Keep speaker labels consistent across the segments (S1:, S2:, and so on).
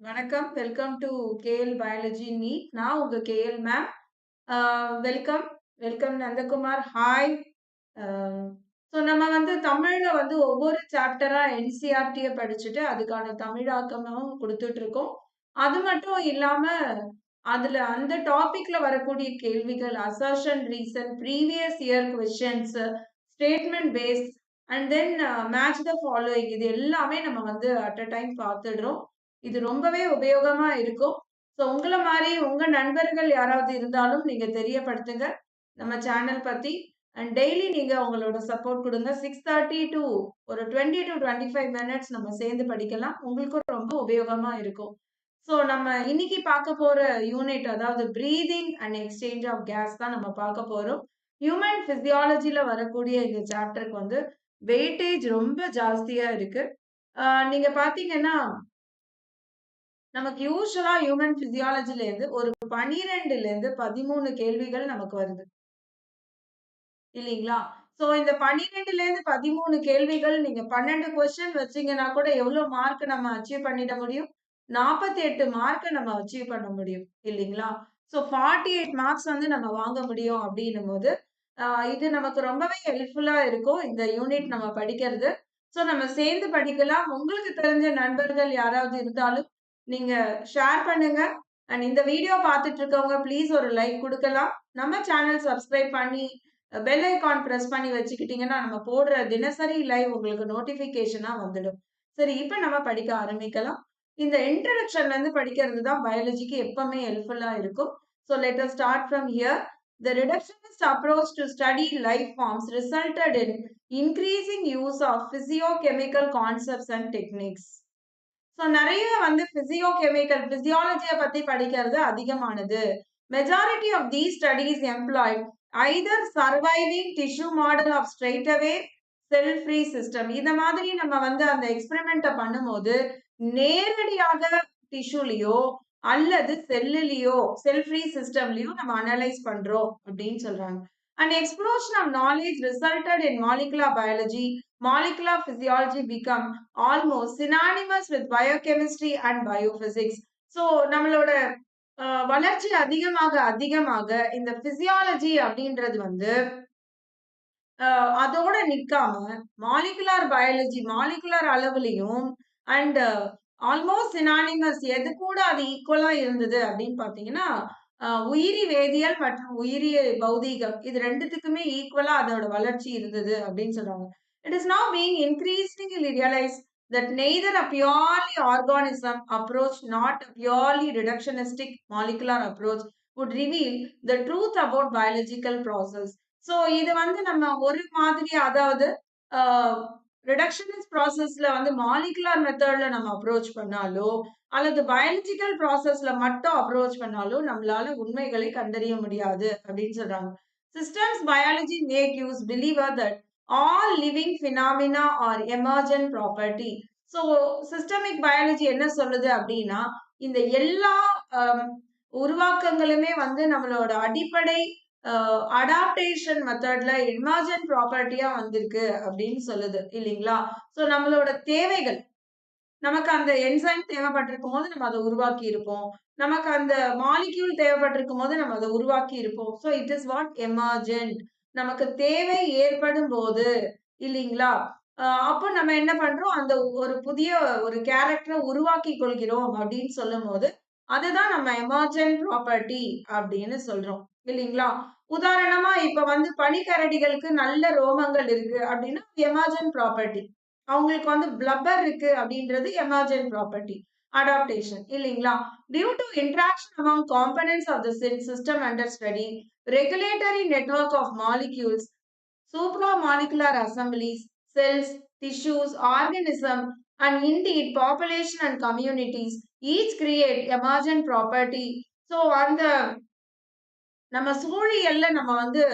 S1: வணக்கம். Welcome to KL biology NEET. நான் உங்க KL ma'am. Welcome. Welcome Nandakumar. Hi. So நம்ம வந்து தமிழில் வந்து ஒவ்வொரு சாப்டராக என்சிஆர்டியை படிச்சுட்டு, அதுக்கான தமிழாக்கமும் குடுத்துட்டுருக்கோம். அது மட்டும் இல்லாமல் அதில் அந்த டாபிக்ல வரக்கூடிய கேள்விகள், assertion, reason, previous year questions, statement base and then match the following இது எல்லாமே நம்ம வந்து அட் அ டைம் பார்த்துடுறோம். இது ரொம்பவே உபயோகமா இருக்கும். ஸோ உங்களை மாதிரி உங்க நண்பர்கள் யாராவது இருந்தாலும் நீங்க தெரியப்படுத்துங்க. நம்ம சேனல் பத்தி. அண்ட் டெய்லி நீங்க உங்களோட சப்போர்ட் கொடுங்க சிக்ஸ் தேர்ட்டி டு ஒரு 20-25 மினிட்ஸ் நம்ம சேர்ந்து படிக்கலாம். உங்களுக்கும் ரொம்ப உபயோகமா இருக்கும். ஸோ நம்ம இன்னைக்கு பார்க்க போற யூனிட் அதாவது breathing and exchange of gas தான் நம்ம பார்க்க போறோம். ஹியூமன் பிசியாலஜியில வரக்கூடிய இந்த சாப்டருக்கு வந்து வெயிட்டேஜ் ரொம்ப ஜாஸ்தியா இருக்கு. நீங்க பார்த்தீங்கன்னா நமக்கு யூஸ்வலா ஹியூமன் பிசியாலஜில இருந்து ஒரு 12லேருந்து 13 கேள்விகள் நமக்கு வருது. இல்லீங்களா? சோ இந்த 12லேருந்து 13 கேள்விகள் நீங்க 12 கொஸ்டின் வச்சீங்கன்னா கூட எவ்ளோ மார்க் நம்ம அச்சீவ் பண்ணிட முடியும்? 48 மார்க்க நம்ம அச்சீவ் பண்ண முடியும். இல்லீங்களா? ஸோ 48 மார்க்ஸ் வந்து நம்ம வாங்க முடியும் அப்படின்னும் போது இது நமக்கு ரொம்பவே ஹெல்ப்ஃபுல்லா இருக்கும். இந்த யூனிட் நம்ம படிக்கிறது. ஸோ நம்ம சேர்ந்து படிக்கலாம். உங்களுக்கு தெரிஞ்ச நண்பர்கள் யாராவது இருந்தாலும், நீங்க ஷேர் பண்ணுங்க. அண்ட் இந்த வீடியோ பார்த்துட்டு இருக்கவங்க ப்ளீஸ் ஒரு லைக் கொடுக்கலாம் நம்ம சேனல் சப்ஸ்கிரைப் பண்ணி, பெல் ஐக்கான் பிரஸ் பண்ணி வச்சுக்கிட்டீங்கன்னா, நம்ம போடுற தினசரி லைவ் உங்களுக்கு நோட்டிஃபிகேஷனா வந்துடும். சரி, இப்போ நம்ம படிக்க ஆரம்பிக்கலாம். இந்த இன்ட்ரோடக்ஷன்லேருந்து படிக்கிறது தான் பயாலஜிக்கு எப்பவுமே ஹெல்ப்ஃபுல்லா இருக்கும். So let us start from here. The reductionist approach to study life forms resulted in increasing use of physiochemical concepts and techniques. So நிறைய வந்து பிசியோகெமிக்கல் பிசியாலஜியை பத்தி படிக்கிறது அதிகமானது. Majority of the studies employed either surviving tissue model of straight away cell free system. இந்த மாதிரி நம்ம வந்து அந்த எக்ஸ்பெரிமெண்ட்டை பண்ணும்போது, நேரடியாக டிஷ்யூலையோ அல்லது செல்லுலையோ செல் ஃப்ரீ சிஸ்டம்லயோ நம்ம அனலைஸ் பண்றோம் அப்படின்னு சொல்றாங்க. An explosion of knowledge resulted in molecular biology. Molecular physiology become almost synonymous with biochemistry and biophysics. So நம்மளோட அ வளர்ச்சி அதிகமாக அதிகமாக இந்த பிசியாலஜி அப்டின்றது வந்து அதோட நிக்காம மாலிகுலார் பயாலஜி மாலிகுலார் அளவுலயும் அண்ட் ஆல்மோஸ்ட் சினானிமஸ் எது கூட அது ஈக்குவலா இருந்தது அப்டின்னு பார்த்தீங்கன்னா, உயிரி வேதியியல் மற்றும் உயிரி பௌதீகம் இது ரெண்டுத்துக்குமே ஈக்குவலா அதோட வளர்ச்சி இருந்தது அப்படின்னு சொல்றாங்க it is now being increasingly realise that neither a purely organism approach not a purely reductionistic molecular approach would reveal the truth about biological process so இது வந்து நம்ம ஒரு மாதிரி அதாவது ரிடக்ஷனிஸ்ட் ப்ராசஸ்ல வந்து மாலிகுலர் மெத்தட்ல நம்ம அப்ரோச் பண்ணாலோ அல்லது பயாலஜிக்கல் ப்ராசஸ்ல மட்டும் அப்ரோச் பண்ணாலும் நம்மளால உண்மைகளை கண்டறிய முடியாது அப்படின்னு சொல்றாங்க. Systems biology make use believer that all living phenomena are emergent property. So systemic biology என்ன சொல்லுது அப்படின்னா இந்த எல்லா உருவாக்கங்களுமே வந்து நம்மளோட அடிப்படை அடாப்டேஷன் மெத்தட்ல எமர்ஜென்ட் ப்ராப்பர்ட்டியா வந்திருக்கு அப்படின்னு சொல்லுது இல்லைங்களா ஸோ நம்மளோட தேவைகள் நமக்கு அந்த என்சைம் தேவைப்பட்டிருக்கும்போது நம்ம அதை உருவாக்கி இருப்போம். நமக்கு அந்த மாலிக்யூல் தேவைப்பட்டிருக்கும் போது நம்ம அதை உருவாக்கி இருப்போம். So it is what emergent. நமக்கு தேவை ஏற்படும் போது இல்லைங்களா அப்போ நம்ம என்ன பண்றோம், அந்த ஒரு புதிய ஒரு கேரக்டரை உருவாக்கி கொள்கிறோம் அப்படின்னு சொல்லும் போது அதுதான் நம்ம எமர்ஜென்ட் ப்ராப்பர்ட்டி அப்படின்னு சொல்றோம். இல்லைங்களா உதாரணமா இப்ப வந்து பனிக்கரடிகளுக்கு நல்ல ரோமங்கள் இருக்கு அப்படின்னா எமர்ஜென்ட் ப்ராப்பர்ட்டி. அவங்களுக்கு வந்து பிளப்பர் இருக்கு அப்படின்றது எமர்ஜென்ட் ப்ராப்பர்ட்டி. அடாப்டேஷன் இல்லைங்களா due to interaction among components of the cell system under study, regulatory network of molecules, supra molecular assemblies cells tissues, organism and indeed population and communities each create emergent property. So அந்த நம்ம சூழியல்ல நம்ம வந்து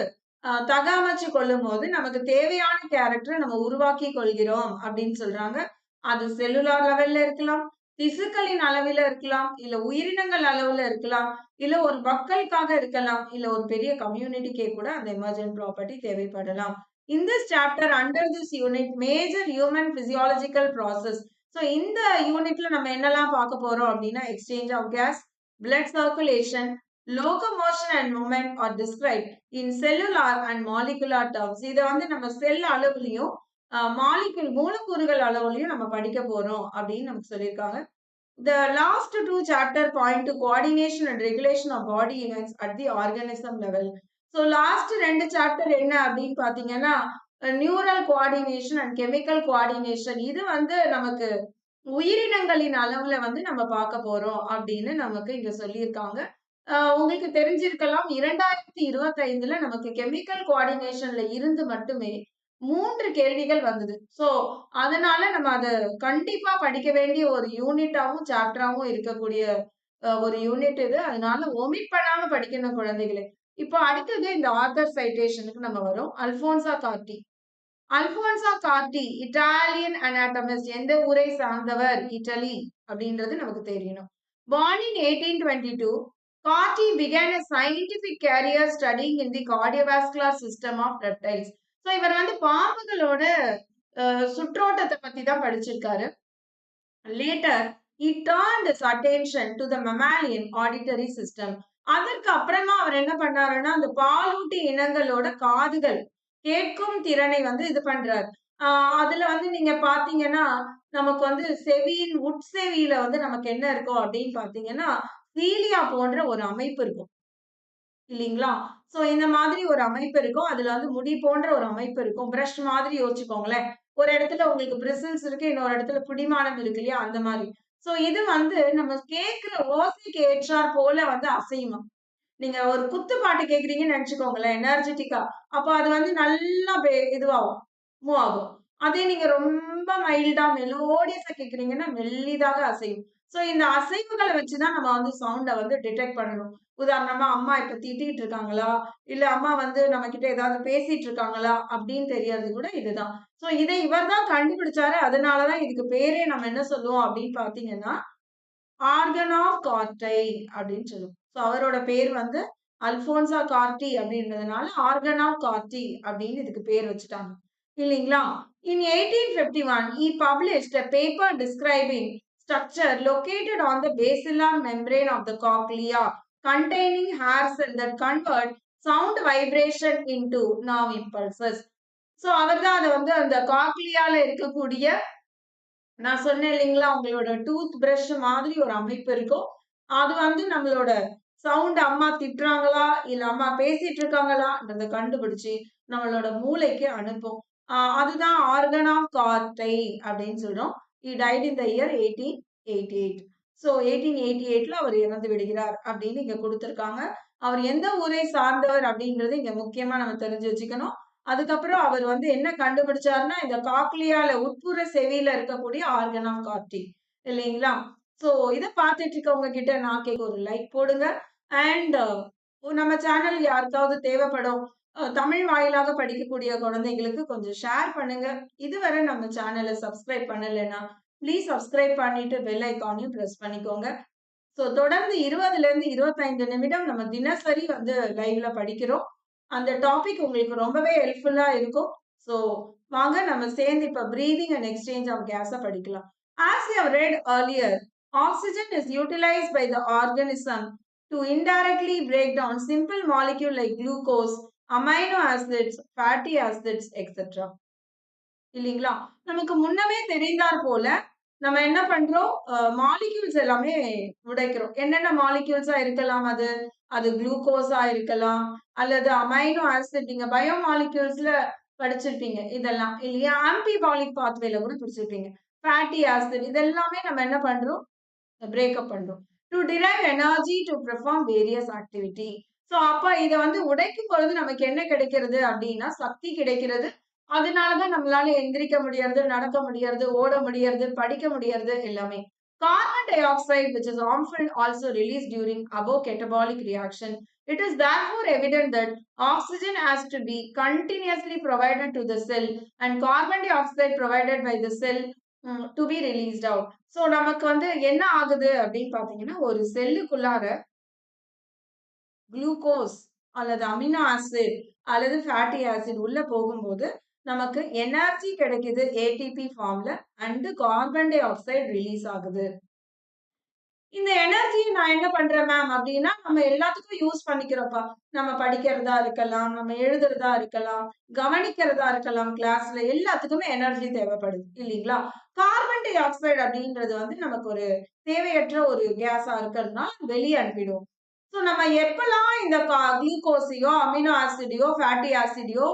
S1: தகாமச்சு கொள்ளும் போது நமக்கு தேவையான கேரக்டரை நம்ம உருவாக்கி கொள்கிறோம் அப்படின்னு சொல்றாங்க. அது செல்லுலார் லெவல்ல இருக்கலாம், திசுக்களின் அளவில இருக்கலாம், இல்ல உயிரினங்கள் அளவுல இருக்கலாம், இல்ல ஒரு மக்களுக்காக இருக்கலாம், இல்ல ஒரு பெரிய கம்யூனிட்டிக்கே கூட அந்த எமர்ஜென்ட் ப்ராப்பர்ட்டி தேவைப்படலாம். இந்த this under this unit major human physiological process so இந்த யூனிட்ல நம்ம என்னலாம் பார்க்க போறோம் அப்படின்னா exchange of gas blood circulation locomotion and movement are describe in cellular and molecular terms இதை வந்து நம்ம செல் அளவுலையும் மாலிகுல் மூலக்கூறுகள் அளவுலையும் நம்ம படிக்க போறோம் அப்படின்னு நமக்கு சொல்லியிருக்காங்க. The last two chapter point to coordination and regulation of body units at the organism level so last ரெண்டு சாப்டர் என்ன அப்படின்னு பாத்தீங்கன்னா neural coordination and chemical coordination இது வந்து நமக்கு உயிரினங்களின் அளவுல வந்து நம்ம பார்க்க போறோம் அப்படின்னு நமக்கு இங்க சொல்லியிருக்காங்க. உங்களுக்கு தெரிஞ்சிருக்கலாம். இரண்டாயிரத்தி இருபத்தி ஐந்துல நமக்கு கெமிக்கல் கோஆர்டினேஷன்ல இருந்து மட்டுமே மூன்று கேள்விகள் வந்தது. சோ அதனால நம்ம அதை கண்டிப்பா படிக்க வேண்டிய ஒரு யூனிட்டாவும் சாப்டராவும் இருக்கக்கூடிய ஒரு யூனிட் இது. அதனால ஒமிட் பண்ணாம படிக்கணும் குழந்தைகளே. இப்போ அடுத்தது இந்த ஆத்தர் சைட்டேஷனுக்கு நம்ம வரோம். Alfonso Corti. Alfonso Corti Italian anatomist எந்த ஊரை சார்ந்தவர்? இட்டலி அப்படின்றது நமக்கு தெரியணும். Born in 1822 Corti began a scientific career studying in the cardiovascular system of reptiles. So இவர் வந்து பாம்புகளோட அஹ், சுற்றோட்டத்தை பத்தி தான் படிச்சிருக்காரு. Later he turned his attention to the mammalian auditory system. அதற்கு அப்புறமா அவர் என்ன பண்ணாருன்னா அந்த பாலூட்டி இனங்களோட காதுகள் கேட்கும் திறனை வந்து இது பண்றாரு. ஆஹ் அதுல வந்து நீங்க பாத்தீங்கன்னா நமக்கு வந்து செவியின் உட்செவியில வந்து நமக்கு என்ன இருக்கும் அப்படின்னு பாத்தீங்கன்னா சீலியா போன்ற ஒரு அமைப்பு இருக்கும். இல்லைங்களா? சோ இந்த மாதிரி ஒரு அமைப்பு இருக்கும். அதுல வந்து முடி போன்ற ஒரு அமைப்பு இருக்கும். பிரஷ் மாதிரி யோசிச்சுக்கோங்களேன். ஒரு இடத்துல உங்களுக்கு பிரிசல்ஸ் இருக்கு இன்னொரு இடத்துல பிடிமானம் இருக்கு இல்லையா? அந்த மாதிரி. சோ இது வந்து நம்ம கேக்குற ஓசைக்கு ஏற்றாற் போல வந்து அசையுமா. நீங்க ஒரு குத்து பாட்டு கேக்குறீங்கன்னு நினைச்சுக்கோங்களேன் எனர்ஜெட்டிக்கா அப்ப அது வந்து நல்லா பே- இதுவாகும். மூவ் ஆகும். அதே நீங்க ரொம்ப மைல்டா மெலோடியஸா கேக்குறீங்கன்னா மெல்லிதாக அசையும். சோ இந்த அசைவுகளை வச்சுதான் நம்ம வந்து சவுண்டை வந்து டிடெக்ட் பண்ணணும். உதாரணமா அம்மா இப்ப திட்டிட்டு இருக்காங்களா? இல்ல அம்மா வந்து நம்ம கிட்ட ஏதாவது பேசிட்டு இருக்காங்களா? அப்படின்னு தெரியறது கூட இதுதான். சோ இதை இவர் தான் கண்டுபிடிச்சாரு. அதனாலதான் இதுக்கு பேரே நம்ம என்ன சொல்லுவோம் அப்படின்னு பாத்தீங்கன்னா ஆர்கன் ஆஃப் கார்டை அப்படின்னு சொல்லுவோம். சோ அவரோட பேர் வந்து அல்போன்சா கார்டி அப்படின்றதுனால ஆர்கன் ஆஃப் கார்டி அப்படின்னு இதுக்கு பேர் வச்சுட்டாங்க. இல்லைங்களா? In eighteen fifty one he published paper describing structure located on the basilar membrane of the cochlea containing hair cells that convert sound vibration into nerve impulses. So அவர் தான் அதை வந்து அந்த காக்லியால இருக்கக்கூடிய நான் சொன்னேன் இல்லைங்களா உங்களோட டூத் பிரஷ் மாதிரி ஒரு அமைப்பு இருக்கும். அது வந்து நம்மளோட சவுண்ட் அம்மா திட்டுறாங்களா இல்ல அம்மா பேசிட்டு இருக்காங்களான்றத கண்டுபிடிச்சு நம்மளோட மூளைக்கு அனுப்பும். அதுதான் ஆர்கன் ஆஃப் கார்டை அப்படின்னு சொல்றோம். He died in the year eighteen eighty eight so eighteen eighty எயிட்ல அவர் இறந்து விடுகிறார் அப்படின்னு இங்க கொடுத்துருக்காங்க. அவர் எந்த ஊரை சார்ந்தவர் அப்படின்றது இங்க முக்கியமா நம்ம தெரிஞ்சு வச்சுக்கணும். அதுக்கப்புறம் அவர் வந்து என்ன கண்டுபிடிச்சாருன்னா இந்த காக்லியால உட்புற செவியில இருக்கக்கூடிய ஆர்கன் ஆஃப் கார்டி இல்லைங்களா? சோ இதை பார்த்துட்டு இருக்கவங்க கிட்ட நான் கேட்க ஒரு லைக் போடுங்க. அண்ட் நம்ம சேனல் யாருக்காவது தேவைப்படும் தமிழ் வாயிலாக படிக்கக்கூடிய குழந்தைங்களுக்கு கொஞ்சம் ஷேர் பண்ணுங்க. இதுவரை நம்ம சேனலை சப்ஸ்கிரைப் பண்ணலைன்னா ப்ளீஸ் சப்ஸ்கிரைப் பண்ணிட்டு பெல் ஐக்கானையும் ப்ரெஸ் பண்ணிக்கோங்க. ஸோ தொடர்ந்து இருபதுல இருந்து இருபத்தைந்து நிமிடம் நம்ம தினசரி வந்து லைவ்ல படிக்கிறோம். அந்த டாபிக் உங்களுக்கு ரொம்பவே ஹெல்ப்ஃபுல்லா இருக்கும். ஸோ வாங்க நம்ம சேர்ந்து இப்ப பிரீதிங் அண்ட் எக்ஸ்சேஞ்ச் ஆஃப் கேஸை படிக்கலாம். As you read earlier oxygen is utilise by the organism to indirectly break down simple molecule like glucose amino acids fatty acids etcetera இல்லைங்களா? நமக்கு முன்னமே தெரிந்தாற் போல நம்ம என்ன பண்றோம்? மாலிக்யூல்ஸ் எல்லாமே உடைக்கிறோம். என்னென்ன மாலிக்யூல்ஸா இருக்கலாம் அது? அது குளுக்கோஸா இருக்கலாம். அல்லது அமைனோ ஆசிட் நீங்க பயோ மாலிக்யூல்ஸ்ல படிச்சிருப்பீங்க இதெல்லாம். இல்லையா? ஆம்பிபாலிக் பாத்வேல கூட பிடிச்சிருப்பீங்க. ஃபேட்டி ஆசிட் இதெல்லாமே நம்ம என்ன பண்றோம்? பிரேக்கப் பண்றோம். To derive energy to perform various activity so அப்ப இத வந்து உடைக்கும் பொழுது நமக்கு என்ன கிடைக்கிறது அப்படின்னா சக்தி கிடைக்கிறது அதனாலதான் நம்மளால எந்திரிக்க முடியறது நடக்க முடியறது ஓட முடியறது படிக்க முடியறது எல்லாமே carbon dioxide which is harmful also release during above catabolic reaction It is therefore evident that oxygen has to be continuously provided to the cell and carbon dioxide provided by the cell um, to be released out so நமக்கு வந்து என்ன ஆகுது அப்படின்னு பார்த்தீங்கன்னா ஒரு செல்லுக்குள்ளார glucose அல்லது amino acid அல்லது ஃபேட்டி ஆசிட் உள்ள போகும்போது நமக்கு எனர்ஜி கிடைக்குது ஏடிபி ஃபார்ம்ல and carbon dioxide release ஆகுது. இந்த எனர்ஜியை நான் என்ன பண்றேன் மேம் அப்படின்னா நம்ம எல்லாத்துக்கும் யூஸ் பண்ணிக்கிறோம்ப்பா. நம்ம படிக்கிறதா இருக்கலாம் நம்ம எழுதுறதா இருக்கலாம் கவனிக்கிறதா இருக்கலாம் கிளாஸ்ல எல்லாத்துக்குமே எனர்ஜி தேவைப்படுது இல்லைங்களா? கார்பன் டை ஆக்சைடு அப்படின்றது வந்து நமக்கு ஒரு தேவையற்ற ஒரு கேஸா இருக்கிறதுனால வெளியே அனுப்பிடுவோம் ஸோ நம்ம எப்பெல்லாம் இந்த குளுக்கோஸையோ அமினோ ஆசிடையோ ஃபேட்டி ஆசிடையோ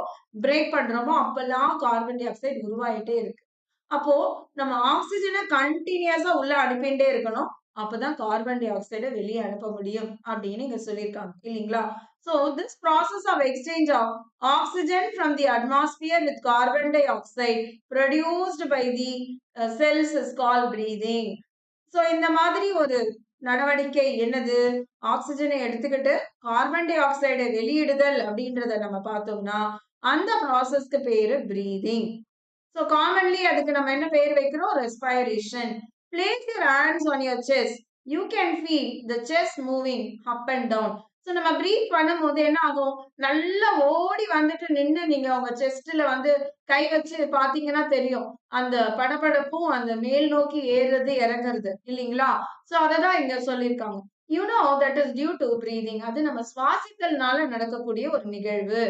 S1: பிரேக் பண்றோமோ அப்பெல்லாம் கார்பன் டை ஆக்சைடு உருவாயிட்டே இருக்கு. அப்போ நம்ம ஆக்சிஜனை கண்டினியூஸா உள்ள அனுப்பிட்டே இருக்கணும். அப்பதான் கார்பன் டை ஆக்சைடை வெளியே அனுப்ப முடியும் அப்படின்னு இங்க சொல்லியிருக்காங்க. இல்லைங்களா? So this process of exchange of oxygen from the atmosphere with carbon dioxide produced by the cells is call breathing so இந்த மாதிரி ஒரு நடவடிக்கை என்னது? ஆக்சிஜனை எடுத்துக்கிட்டு கார்பன் டை ஆக்சைடை வெளியிடுதல் அப்படின்றத நம்ம பார்த்தோம்னா அந்த ப்ராசஸ்க்கு பேரு பிரீதிங் ஸோ காமன்லி அதுக்கு நம்ம என்ன பேர் வைக்கிறோம்? Respiration place your hands on your chest you can feel the chest moving up and down so நம்ம ப்ரீத் பண்ணும்போது என்ன ஆகும் நல்லா ஓடி வந்துட்டு நின்று நீங்க உங்க செஸ்ட்ல வந்து கை வச்சு பாத்தீங்கன்னா தெரியும். அந்த படபடப்பும் அந்த மேல் நோக்கி ஏறுறது இறங்குறது. இல்லைங்களா? ஸோ அததான் இங்க சொல்லியிருக்காங்க. You know that is due to breathing அது நம்ம சுவாசித்தல்னால நடக்கக்கூடிய ஒரு நிகழ்வு.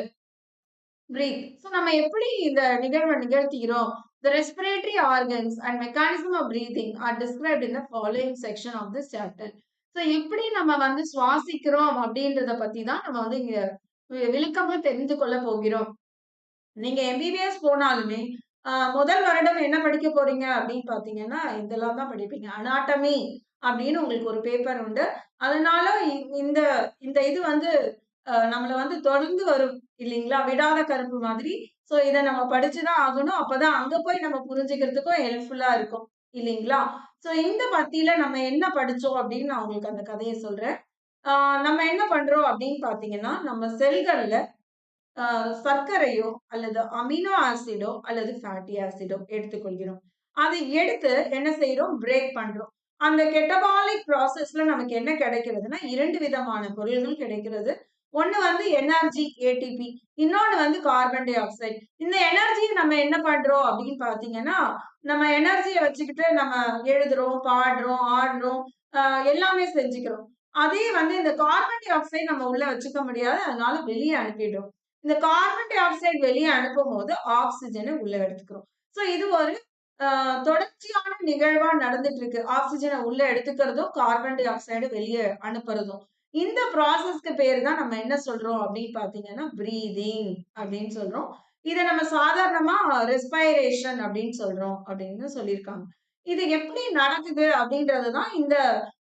S1: பிரீத் ஸோ நம்ம எப்படி இந்த நிகழ்வை நிகழ்த்துகிறோம்? The respiratory organs and mechanism of breathing are described in the following section of this chapter. So எப்படி நம்ம வந்து சுவாசிக்கிறோம் அப்படின்றத பத்தி தான் நம்ம வந்து இங்க வி- விளக்கமா தெரிந்து கொள்ள போகிறோம். நீங்க எம்பிபிஎஸ் போனாலுமே ஆஹ், முதல் வருடம் என்ன படிக்க போறீங்க அப்படின்னு பாத்தீங்கன்னா இதெல்லாம் தான் படிப்பீங்க. அனாட்டமி அப்படின்னு உங்களுக்கு ஒரு பேப்பர் உண்டு. அதனால இ- இந்த இந்த இது வந்து நம்மள வந்து தொடர்ந்து வரும் இல்லைங்களா? விடாத கருப்பு மாதிரி. சோ இதை நம்ம படிச்சுதான் ஆகணும். அப்பதான் அங்க போய் நம்ம புரிஞ்சுக்கிறதுக்கும் ஹெல்ப்ஃபுல்லா இருக்கும். இல்லைங்களா? சோ இந்த பத்தியில நம்ம என்ன படிச்சோம் அப்படின்னு நான் உங்களுக்கு அந்த கதையை சொல்றேன். நம்ம என்ன பண்றோம் அப்படின்னு பாத்தீங்கன்னா நம்ம செல்கள்ல சர்க்கரையோ அல்லது அமினோ ஆசிடோ அல்லது ஃபேட்டி ஆசிடோ எடுத்துக்கொள்கிறோம். அதை எடுத்து என்ன செய்யறோம் பிரேக் பண்றோம். அந்த கெட்டபாலிக் ப்ராசஸ்ல நமக்கு என்ன கிடைக்கிறதுனா இரண்டு விதமான பொருள்கள் கிடைக்கிறது. ஒண்ணு வந்து எனர்ஜி ஏடிபி இன்னொன்னு வந்து கார்பன் டை ஆக்சைடு இந்த எனர்ஜியை நம்ம என்ன பண்றோம் அப்படின்னு பாத்தீங்கன்னா நம்ம எனர்ஜியை வச்சுக்கிட்டு நம்ம எழுதுறோம் பாடுறோம் ஆடுறோம் எல்லாமே செஞ்சுக்கிறோம். அதே வந்து இந்த கார்பன் டை ஆக்சைடு நம்ம உள்ள வச்சுக்க முடியாது அதனால வெளியே அனுப்பிடுறோம். இந்த கார்பன் டை ஆக்சைடு வெளியே அனுப்பும் போது ஆக்சிஜனை உள்ள எடுத்துக்கிறோம். சோ இது ஒரு ஆஹ் தொடர்ச்சியான நிகழ்வா நடந்துட்டு இருக்கு. ஆக்சிஜனை உள்ள எடுத்துக்கிறதும் கார்பன் டை ஆக்சைடு வெளியே அனுப்புறதும். இந்த ப்ராசஸ்க்கு பேர் தான் நம்ம என்ன சொல்றோம் அப்படின்னு பாத்தீங்கன்னா பிரீதிங் அப்படின்னு சொல்றோம். இதை நம்ம சாதாரணமா ரெஸ்பைரேஷன் அப்படின்னு சொல்றோம் அப்படின்னு சொல்லியிருக்காங்க. இது எப்படி நடக்குது அப்படின்றது தான் இந்த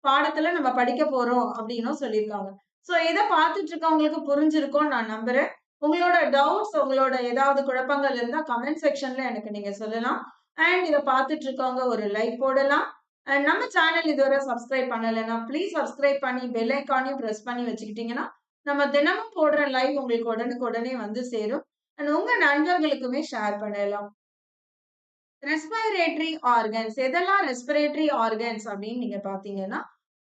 S1: பாடத்துல நம்ம படிக்க போறோம் அப்படின்னும் சொல்லியிருக்காங்க. ஸோ இதை பார்த்துட்டு இருக்கவங்களுக்கு புரிஞ்சிருக்கும்னு நான் நம்புறேன். உங்களோட டவுட்ஸ் உங்களோட ஏதாவது குழப்பங்கள் இருந்தால் கமெண்ட் செக்ஷன்ல எனக்கு நீங்க சொல்லலாம். அண்ட் இதை பார்த்துட்டு இருக்கவங்க ஒரு லைக் போடலாம். நம்ம சேனல் இதுவரை சப்ஸ்கிரைப் பண்ணலைன்னா ப்ளீஸ் சப்ஸ்கிரைப் பண்ணி பெல் ஐக்கானையும் ப்ரெஸ் பண்ணி வச்சுக்கிட்டீங்கன்னா நம்ம தினமும் போடுற லைவ் உங்களுக்கு உடனுக்கு உடனே வந்து சேரும். அண்ட் உங்க நண்பர்களுக்குமே ஷேர் பண்ணலாம். ரெஸ்பிரேட்டரி ஆர்கன்ஸ் எதெல்லாம் ரெஸ்பிரேட்டரி ஆர்கன்ஸ் அப்படின்னு நீங்க பாத்தீங்கன்னா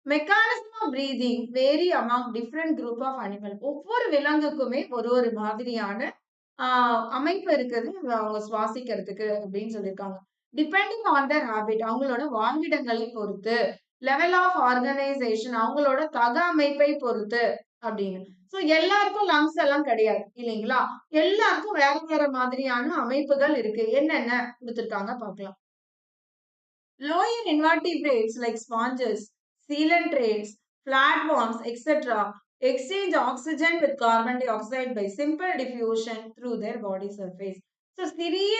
S1: mechanism of breathing vary among different group of animal ஒவ்வொரு விலங்குக்குமே ஒரு ஒரு மாதிரியான அமைப்பு இருக்குது. அவங்க சுவாசிக்கிறதுக்கு அப்படின்னு சொல்லியிருக்காங்க. டிபெண்டிங் ஆன் தர் ஹேபிட் அவங்களோட வாங்கிடங்களை பொறுத்து லெவல் ஆஃப் ஆர்கனைசேஷன் அவங்களோட தக அமைப்பை பொறுத்து அப்படின்னு சோ எல்லாருக்கும் லங்ஸ் எல்லாம் கிடையாது இல்லைங்களா எல்லாருக்கும் வேற வேற மாதிரியான அமைப்புகள் இருக்கு என்னென்ன கொடுத்துருக்காங்க பார்க்கலாம் lower like sponges sponges, coelentrates, etcetera etc. exchange oxygen with carbon dioxide by simple diffusion through their body surface. So சிறிய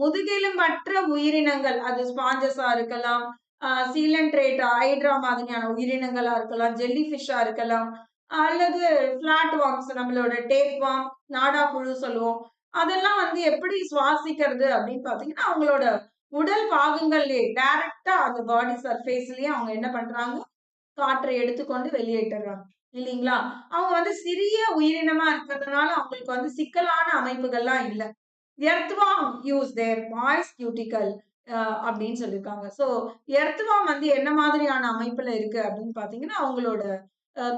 S1: முதுகெலும்பற்ற உயிரினங்கள் அது ஸ்பாஞ்சஸா இருக்கலாம் சீலன்ட்ரேட் ஹைட்ரா மாதிரியான உயிரினங்களா இருக்கலாம் ஜெல்லி ஃபிஷ்ஷா இருக்கலாம் அல்லது ஃபிளாட் வாம்ஸ் நம்மளோட டேப் வாம் நாடா புழு சொல்லுவோம். அதெல்லாம் வந்து எப்படி சுவாசிக்கிறது அப்படின்னு பாத்தீங்கன்னா அவங்களோட உடல் பாகங்கள்லயே டைரக்டா அந்த பாடி சர்ஃபேஸ்லயே அவங்க என்ன பண்றாங்க? காற்றை எடுத்துக்கொண்டு வெளியேற்றுறாங்க. இல்லைங்களா? அவங்க வந்து சிறிய உயிரினமா இருக்கிறதுனால அவங்களுக்கு வந்து சிக்கலான அமைப்புகள்லாம் இல்லை. எர்த்வாம் யூஸ் தேர் பாய்ஸ் கியூட்டிக்கல் அப்படின்னு சொல்லியிருக்காங்க ஸோ எர்த்வாம் வந்து என்ன மாதிரியான அமைப்புல இருக்கு அப்படின்னு பாத்தீங்கன்னா அவங்களோட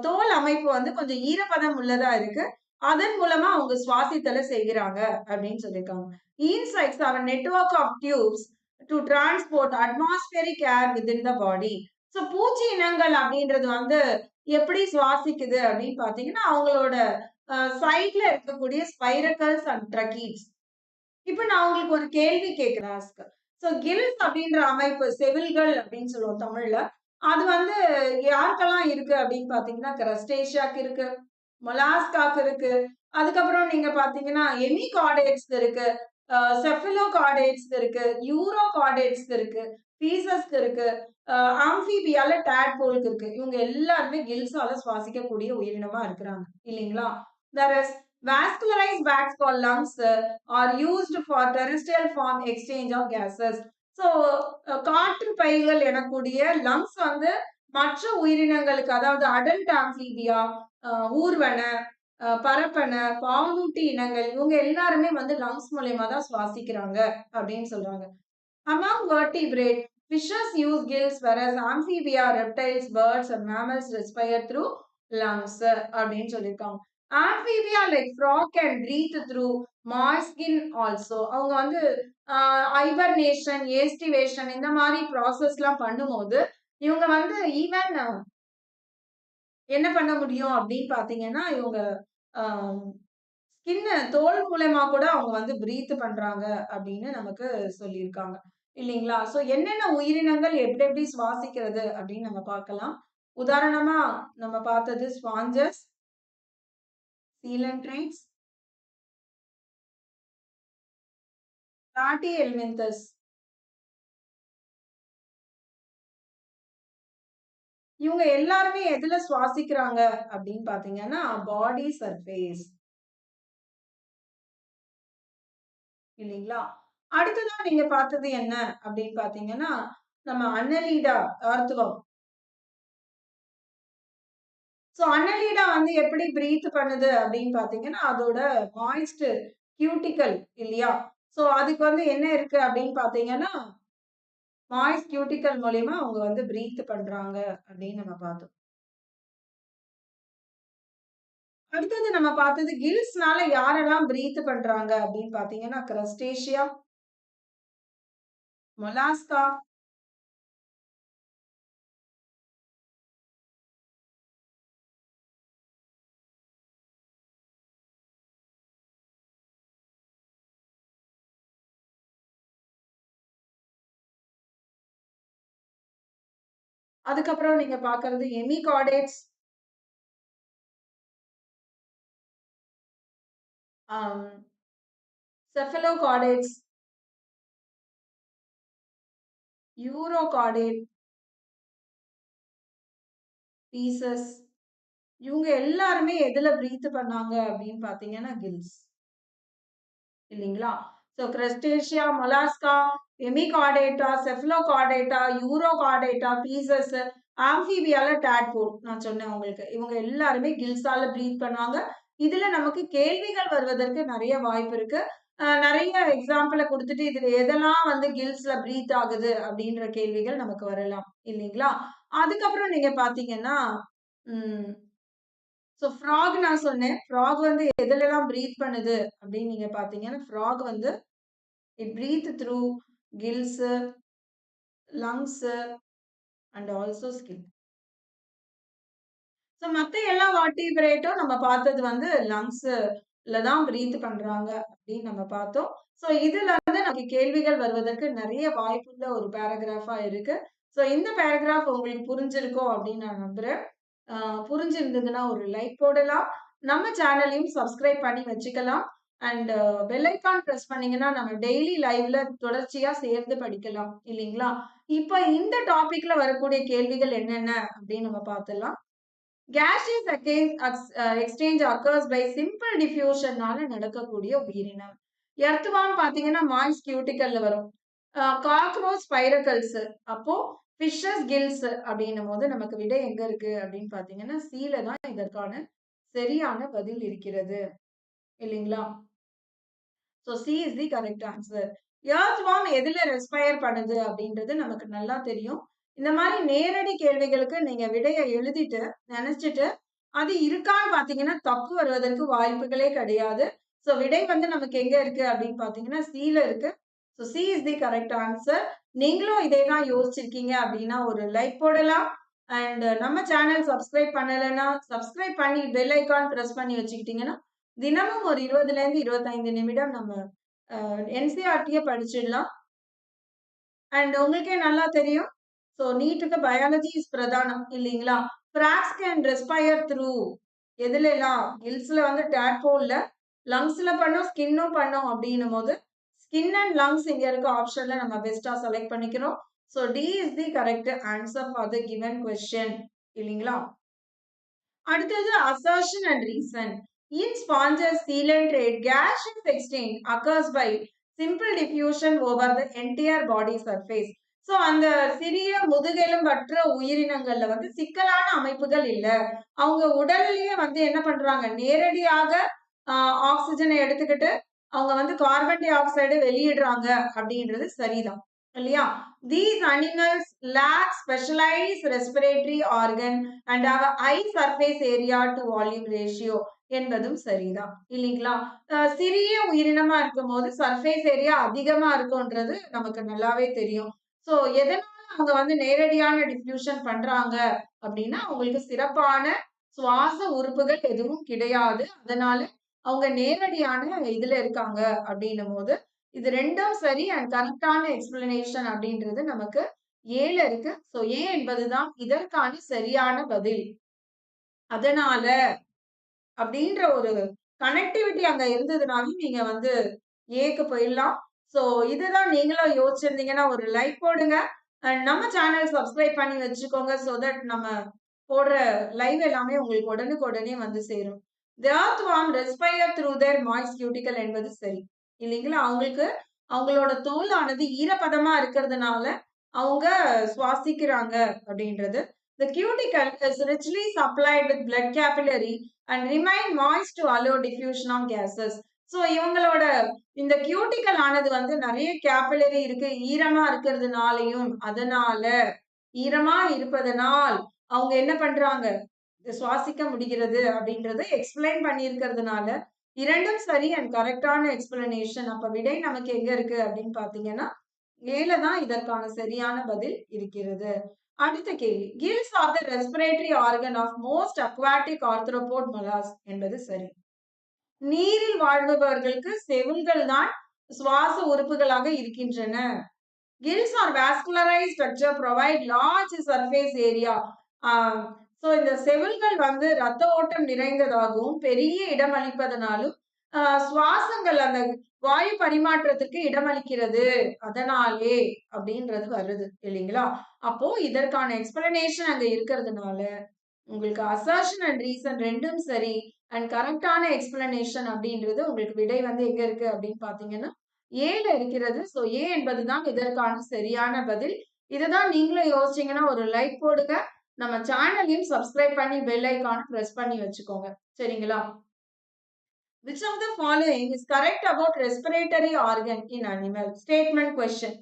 S1: தோல் அமைப்பு வந்து கொஞ்சம் ஈரப்பதம் உள்ளதா இருக்கு. அதன் மூலமா அவங்க சுவாசித்தல செய்கிறாங்க அப்படின்னு சொல்லியிருக்காங்க insects are network of tubes to transport atmospheric air in the body so பூச்சி இனங்கள் அப்படின்றது வந்து எப்படி சுவாசிக்குது அப்படின்னு பாத்தீங்கன்னா அவங்களோட சைட்ல இருக்கக்கூடிய ஸ்பைரக்கல்ஸ் அண்ட் ட்ரக்கீட்ஸ் இப்ப நான் உங்களுக்கு ஒரு கேள்வி கேட்கிறேன் ஸோ கில்ஸ் அப்படின்ற அமைப்பு செவில்கள் அப்படின்னு சொல்லுவோம் தமிழ்ல. அது வந்து யாருக்கெல்லாம் இருக்கு அப்படின்னு பாத்தீங்கன்னா கிரஸ்டேஷியாக்கு இருக்கு மொலாஸ்காக்கு இருக்கு. அதுக்கப்புறம் நீங்க பாத்தீங்கன்னா எமி கார்டேட்ஸ் இருக்கு செஃபிலோ கார்டேட்ஸ் இருக்கு யூரோ கார்டேட்ஸ் இருக்கு பீசஸ்க்கு இருக்கு ஆம்ஃபிபியால டேட்போலுக்கு இருக்கு. இவங்க எல்லாருமே கில்ஸால சுவாசிக்கக்கூடிய உயிரினமா இருக்கிறாங்க. இல்லைங்களா? There is Vascularized bags called lungs are used for terrestrial form exchange of gases. So காற்று பைகள் எனக்கூடிய லங்ஸ் வந்து மற்ற உயிரினங்களுக்கு அதாவது அடல்ட் ஆம்ஃபீபியா ஊர்வன பரப்பன பாவனூட்டி இனங்கள் இவங்க எல்லாருமே வந்து லங்ஸ் மூலயமா தான் சுவாசிக்கிறாங்க அப்படின்னு சொல்றாங்க among vertebrate fishes use gills whereas amphibia reptiles birds and mammals respire through lungs அப்படின்னு சொல்லியிருக்காங்க amphibia like frog can breathe through moist skin also அவங்க வந்து ஐபர்னேஷன் ஏஸ்டிவேஷன் இந்த மாதிரி ப்ராசஸ்லாம் பண்ணும்போது இவங்க வந்து ஈவன் என்ன பண்ண முடியும் அப்படின்னு பார்த்தீங்கன்னா இவங்க ஸ்கின் தோல் மூலயமா கூட அவங்க வந்து பிரீத் பண்றாங்க அப்படின்னு நமக்கு சொல்லியிருக்காங்க. இல்லைங்களா? ஸோ என்னென்ன உயிரினங்கள் எப்படி எப்படி சுவாசிக்கிறது அப்படின்னு நம்ம பார்க்கலாம். உதாரணமா நம்ம பார்த்தது sealant சீலன்ட்ரைட்ஸ் பிளாட்டி elementals. இவங்க எல்லாருமே எதுல சுவாசிக்கிறாங்க அப்படின்னு பாத்தீங்கன்னா பாடி சர்ஃபேஸ் இல்லைங்களா? அடுத்ததான் நீங்க பார்த்தது என்ன அப்படின்னு பாத்தீங்கன்னா நம்ம அன்னலீடா ஆர்த்துவம். ஸோ அன்னலீடா வந்து எப்படி பிரீத் பண்ணுது அப்படின்னு பார்த்தீங்கன்னா அதோட மாய்ஸ்ட் கியூட்டிக்கல் இல்லையா? சோ அதுக்கு வந்து என்ன இருக்கு அப்படின்னு பார்த்தீங்கன்னா மாய்ஸ் கியூட்டிக்கல் மூலியமா அவங்க வந்து பிரீத் பண்றாங்க அப்படின்னு நம்ம பார்த்தோம். அடுத்தது நம்ம பார்த்தது கில்ஸ்னால யாரெல்லாம் பிரீத் பண்றாங்க அப்படின்னு பார்த்தீங்கன்னா கிரஸ்டேஷியா மொலாஸ்கா அதுக்கப்புறம் நீங்க பாக்குறது hemichordates cephalochordates euro chordate pisces இவங்க எல்லாருமே எதுல பிரீத் பண்ணாங்க அப்படின்னு பாத்தீங்கன்னா கில்ஸ் இல்லைங்களா? So crustacea mollusca hemichordata cephalochordata urochordata pisces ஆம்பிபியால tadpole நான் சொன்னேன் உங்களுக்கு. இவங்க எல்லாருமே கில்ஸால ப்ரீத் பண்ணுவாங்க. இதுல நமக்கு கேள்விகள் வருவதற்கு நிறைய வாய்ப்பு இருக்கு. நிறைய எக்ஸாம்பிளை கொடுத்துட்டு இதுல எதெல்லாம் வந்து கில்ஸ்ல ப்ரீத் ஆகுது அப்படின்ற கேள்விகள் நமக்கு வரலாம். இல்லைங்களா? அதுக்கப்புறம் நீங்க பாத்தீங்கன்னா உம் ஸோ ஃப்ராக் நான் சொன்னேன். ஃப்ராக் வந்து எதுலலாம் பிரீத் பண்ணுது அப்படின்னு நீங்க பாத்தீங்கன்னா ஃப்ராக் வந்து it breathe through gills lungs and also skin so மற்ற எல்லா வாட்டிபிரேட்டும் நம்ம பார்த்தது வந்து லங்ஸ்ல தான் பிரீத் பண்றாங்க அப்படின்னு நம்ம பார்த்தோம். ஸோ இதுல இருந்து நமக்கு கேள்விகள் வருவதற்கு நிறைய வாய்ப்புள்ள ஒரு பேராகிராஃபா இருக்கு. ஸோ இந்த பேராகிராஃப் உங்களுக்கு புரிஞ்சிருக்கும் அப்படின்னு நான் நம்புறேன். புரிஞ்சிருந்ததுன்னா ஒரு லைக் போடலாம். நம்ம சேனலையும் சப்ஸ்கிரைப் பண்ணி வச்சுக்கலாம். அண்ட் பெல்லைக்கான் ப்ரெஸ் பண்ணீங்கன்னா நம்ம டெய்லி லைவ்ல தொடர்ச்சியா சேர்ந்து படிக்கலாம். இல்லைங்களா? இப்ப இந்த டாபிக்ல வரக்கூடிய கேள்விகள் என்னென்ன அப்படின்னு நம்ம பார்த்துலாம் gaseous exchange occurs by simple டிஃபியூஷன்னால நடக்கக்கூடிய உயிரினம். எர்த்துவான் பாத்தீங்கன்னா மாய்ஸ் கியூட்டிக்கல்ல வரும். காக்ரோச் ஸ்பைரக்கல்ஸ் அப்போ ஃபிஷஸ் கில்ஸ் அப்படின்னும் போது நமக்கு விடை எங்க இருக்கு அப்படின்னு பாத்தீங்கன்னா சீல தான் இதற்கான சரியான பதில் இருக்கிறது இல்லைங்களா so C is the correct answer worm எதுல ரெஸ்பயர் பண்ணுது அப்படின்றது நமக்கு நல்லா தெரியும் இந்த மாதிரி நேரடி கேள்விகளுக்கு நீங்க விடையை எழுதிட்டு நினைச்சிட்டு அது இருக்கான்னு பாத்தீங்கன்னா தப்பு வருவதற்கு வாய்ப்புகளே கிடையாது. ஸோ விடை வந்து நமக்கு எங்க இருக்கு அப்படின்னு பார்த்தீங்கன்னா, சில இருக்கு. So C is the correct answer. நீங்களும் இதே தான் யோசிச்சிருக்கீங்க அப்படின்னா, ஒரு லைக் போடலாம். அண்ட் நம்ம சேனல் சப்ஸ்கிரைப் பண்ணலைன்னா, சப்ஸ்கிரைப் பண்ணி பெல் ஐக்கான் ப்ரெஸ் பண்ணி வச்சுக்கிட்டீங்கன்னா, தினமும் ஒரு 20லேருந்து 25 நிமிடம் நம்ம என்சிஆர்டியை படிச்சிடலாம். அண்ட் உங்களுக்கே நல்லா தெரியும். ஸோ நீட்டுக்கு பயாலஜி இஸ் பிரதானம் இல்லைங்களா ஃப்ராக்ஸ் கேன் ரெஸ்பயர் த்ரூ எதுலலாம்? ஹில்ஸில் வந்து டேட்போல்ல, லங்ஸ்ல பண்ணோம் ஸ்கின்னும் பண்ணோம் அப்படின்னும் போது ஸ்கின் அண்ட் லங்ஸ் இங்க இருக்க ஆப்ஷன்ல நம்ம பெஸ்டா செலக்ட் பண்ணிக்கிறோம். So D is the correct answer for the given question இல்லைங்களா அடுத்தது assertion and reason. In sponges coelenterates gaseous exchange occurs by simple diffusion over the entire body surface so அந்த சிறிய முதுகெலும்பற்ற உயிரினங்கள்ல வந்து சிக்கலான அமைப்புகள் இல்லை அவங்க உடல்லயே வந்து என்ன பண்றாங்க? நேரடியாக ஆக்சிஜனை எடுத்துக்கிட்டு, அவங்க வந்து கார்பன் டை ஆக்சைடு வெளியிடுறாங்க அப்படின்றது சரிதான். இல்லையா? These animals lack specialise respiratory organ and have high surface area to volume ratio என்பதும் சரிதான். இல்லைங்களா சிறிய உயிரினமா இருக்கும்போது சர்ஃபேஸ் ஏரியா அதிகமா இருக்கும்ன்றது நமக்கு நல்லாவே தெரியும். ஸோ எதனால அவங்க வந்து நேரடியான டிஃப்யூஷன் பண்றாங்க அப்படின்னா, அவங்களுக்கு சிறப்பான சுவாச உறுப்புகள் எதுவும் கிடையாது. அதனால அவங்க நேரடியான இதுல இருக்காங்க அப்படின்னும்போது, இது ரெண்டும் சரி அண்ட் கரெக்டான எக்ஸ்பிளனேஷன் அப்படின்றது நமக்கு ஏல இருக்கு. ஸோ ஏ என்பது தான் இதற்கான சரியான பதில். அதனால அப்படின்ற ஒரு கனெக்டிவிட்டி அங்க இருந்ததுனாலும் நீங்க வந்து ஏக்கு போயிடலாம். ஸோ இதுதான் நீங்களும் யோசிச்சிருந்தீங்கன்னா ஒரு லைக் போடுங்க. அண்ட் நம்ம சேனல் சப்ஸ்கிரைப் பண்ணி வச்சுக்கோங்க. ஸோ தட் நம்ம போடுற லைவ் எல்லாமே உங்களுக்கு உடனுக்கு உடனே வந்து சேரும். The earthworm respire through their moist cuticle என்பது சரி. இல்லைங்களா அவங்களுக்கு அவங்களோட தோலானது ஈரப்பதமா இருக்கிறதுனால, அவங்க சுவாசிக்கிறாங்க அப்படின்றது. The cuticle is richly supplied with blood capillary and remain moist to allow diffusion of gases. So இவங்களோட இந்த கியூட்டிக்கல் ஆனது வந்து நிறைய கேப்பிலரி இருக்கு. ஈரமா இருக்கிறதுனாலயும், அதனால ஈரமா இருப்பதனால் அவங்க என்ன பண்றாங்க? சுவாசிக்க முடிகிறது அப்படின்றத எக்ஸ்பிளைன் பண்ணியிருக்கிறதுனால, இரண்டும் சரி அண்ட் கரெக்டான எக்ஸ்பிளனேஷன். அப்ப விடை நமக்கு எங்க இருக்கு அப்படின்னு பார்த்தீங்கன்னா, ஏல தான் இதற்கான சரியான பதில் இருக்கிறது. அடுத்த கேள்வி. Gills are the respiratory organ of most aquatic arthropod molluscs என்பது சரி. நீரில் வாழ்பவர்களுக்கு செவில்கள் தான் சுவாச உறுப்புகளாக இருக்கின்றன. Gills are vascularise structure provide large surface area. So இந்த செவில்கள் வந்து ரத்த ஓட்டம் நிறைந்ததாகவும், பெரிய இடம் அளிப்பதனாலும், சுவாசங்கள் அந்த வாயு பரிமாற்றத்திற்கு இடமளிக்கிறது. அதனாலே அப்படின்றது வருது இல்லைங்களா அப்போ இதற்கான எக்ஸ்பிளனேஷன் அங்க இருக்கிறதுனால, உங்களுக்கு அசர்ஷன் அண்ட் ரீசன் ரெண்டும் சரி அண்ட் கரெக்டான எக்ஸ்பிளனேஷன் அப்படின்றது உங்களுக்கு விடை வந்து எங்க இருக்கு அப்படின்னு பார்த்தீங்கன்னா, ஏல இருக்கிறது. ஸோ ஏ என்பதுதான் இதற்கான சரியான பதில். இதுதான் நீங்களும் யோசிச்சீங்கன்னா ஒரு லைக் போடுங்க. நம்ம சேனலையும் சப்ஸ்கிரைப் பண்ணி பெல் ஐக்கான் ப்ரெஸ் பண்ணி வச்சுக்கோங்க சரிங்களா Which of the following is correct about respiratory organ in animal? Statement question.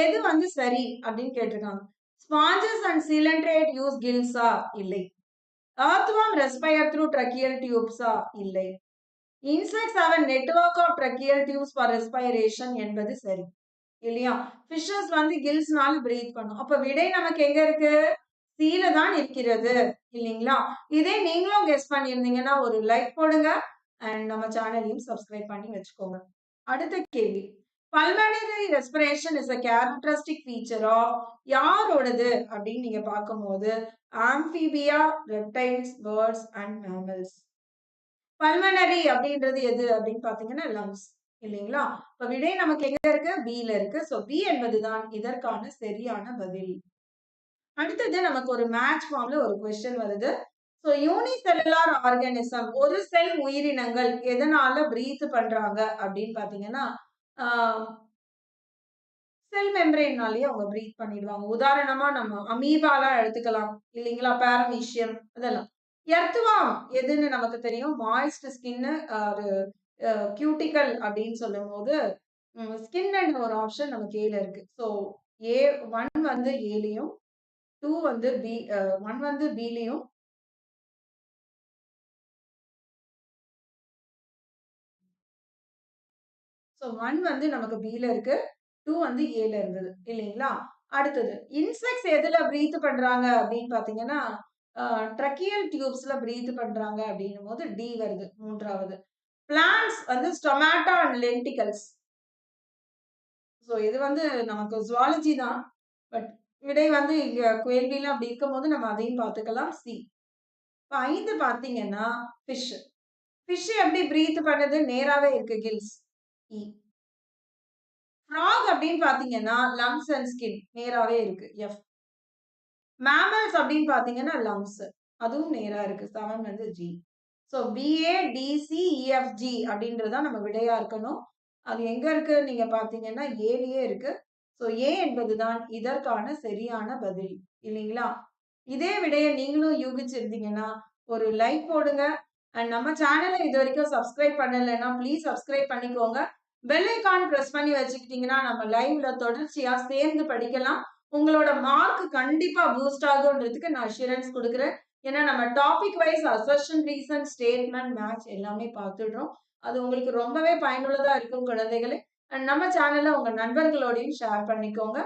S1: எது வந்து சரி அப்படின்னு கேட்டிருக்காங்க ஸ்பாஞ்சஸ் அண்ட் சிலண்ட்ரேட் யூஸ் கில்ஸா இல்லை அர்த்வாம் ரெஸ்பயர் த்ரூ ட்ரக்கியல் டியூப்ஸா இல்லை insects have network of tracheal tubes for respiration என்பது சரி இல்லையா ஃபிஷர்ஸ் வந்து கில்ஸ்னால பிரீத் பண்ணும் அப்போ விடை நமக்கு எங்க இருக்கு சீல தான் இருக்கிறது. இல்லைங்களா இதே நீங்களும் கெஸ் பண்ணியிருந்தீங்கன்னா ஒரு லைக் போடுங்க. அண்ட் நம்ம சேனலையும் சப்ஸ்கிரைப் பண்ணி வச்சுக்கோங்க. அடுத்த கேள்வி. Pulmonary respiration is a characteristic feature of யாரோடது அப்படின்னு நீங்க பார்க்கும்போது, amphibia reptiles, birds and mammals. Pulmonary அப்படின்றது எது அப்படின்னு பார்த்தீங்கன்னா, லங்ஸ். இல்லைங்களா இப்ப விடை நமக்கு எங்க இருக்கு? பில இருக்கு. ஸோ பி என்பது தான் இதற்கான சரியான பதில். அடுத்தது நமக்கு ஒரு மேட்ச் ஃபார்ம்ல ஒரு கொஸ்டின் வருது. ஸோ யூனிசெல்லுலார் ஆர்கானிசம் ஒரு செல் உயிரினங்கள் எதனால பிரீத் பண்றாங்க அப்படின்னு பார்த்தீங்கன்னா, செல் மெம்பரேன்னாலயே அவங்க பிரீத் பண்ணிடுவாங்க. உதாரணமா நம்ம அமீபாலாம் எடுத்துக்கலாம். இல்லைங்களா பேரமீஷியம் அதெல்லாம். எர்த்துவாம் எதுன்னு நமக்கு தெரியும். மாய்ஸ்ட் ஸ்கின்னு ஒரு கியூட்டிக்கல் அப்படின்னு சொல்லும் போது ஸ்கின் ஒரு ஆப்ஷன் நமக்கு ஏல இருக்கு. ஸோ ஏ ஒன் வந்து ஏலயும், டூ வந்து பி ஒன் வந்து பிலையும் ஸோ ஒன் வந்து நமக்கு பில இருக்கு. டூ வந்து ஏல இருந்தது. இல்லைங்களா? அடுத்தது இன்செக்ட்ஸ் எதுல பிரீத் பண்றாங்க அப்படின்னு பாத்தீங்கன்னா ட்ரக்கியல் டியூப்ஸ்ல பிரீத் பண்றாங்க அப்படின்னும் போது டி வருது மூன்றாவது. பிளான்ஸ் வந்து ஸ்டொமேட்டோ அண்ட் லென்டிகல்ஸ் ஸோ இது வந்து நமக்கு ஜுவாலஜி தான். பட் விடை வந்து இங்க கேள்வியில அப்படி இருக்கும்போது நம்ம அதையும் பார்த்துக்கலாம். சி. இப்ப 5 பார்த்தீங்கன்னா, ஃபிஷ். ஃபிஷ் எப்படி பிரீத் பண்ணுது? நேராவே இருக்கு கில்ஸ். இ. ஃப்ராக் அப்படின்னு பார்த்தீங்கன்னா, லங்ஸ் அண்ட் ஸ்கின் நேராவே இருக்கு. எஃப். மேமல்ஸ் அப்படின்னு பார்த்தீங்கன்னா, லங்ஸ். அதுவும் நேரா இருக்கு. செவன் வந்து G. So B A, D C, E F G e, அப்படின்றது தான் நம்ம விடையா இருக்கணும். அது எங்க இருக்கு நீங்க பார்த்தீங்கன்னா, ஏலியே இருக்கு. ஸோ ஏ என்பது தான் இதற்கான சரியான பதில். இல்லைங்களா? இதே விடைய நீங்களும் யூகிச்சிருந்தீங்கன்னா, ஒரு லைக் போடுங்க. அண்ட் நம்ம சேனலை இது வரைக்கும் சப்ஸ்கிரைப் பண்ணலைன்னா ப்ளீஸ் சப்ஸ்கிரைப் பண்ணிக்கோங்க. பெல் ப்ரெஸ் பண்ணி வச்சுக்கிட்டீங்கன்னா, நம்ம லைவ்ல தொடர்ச்சியா சேர்ந்து படிக்கலாம். உங்களோட மார்க் கண்டிப்பா பூஸ்ட் ஆகுன்றதுக்கு நான் அஷூரன்ஸ் கொடுக்குறேன் ஏன்னா நம்ம topic wise assertion, reason, statement, match எல்லாமே பார்த்துடுறோம். அது உங்களுக்கு ரொம்பவே பயனுள்ளதா இருக்கும் குழந்தைகளே. அண்ட் நம்ம சேனலை உங்க நண்பர்களோடையும் ஷேர் பண்ணிக்கோங்க.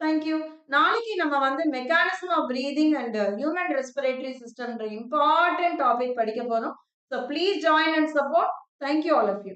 S1: Thank you. நாளைக்கு நம்ம வந்து mechanism of breathing and human respiratory சிஸ்டம்ன்ற important topic படிக்க போறோம். So please join and support. Thank you all of you.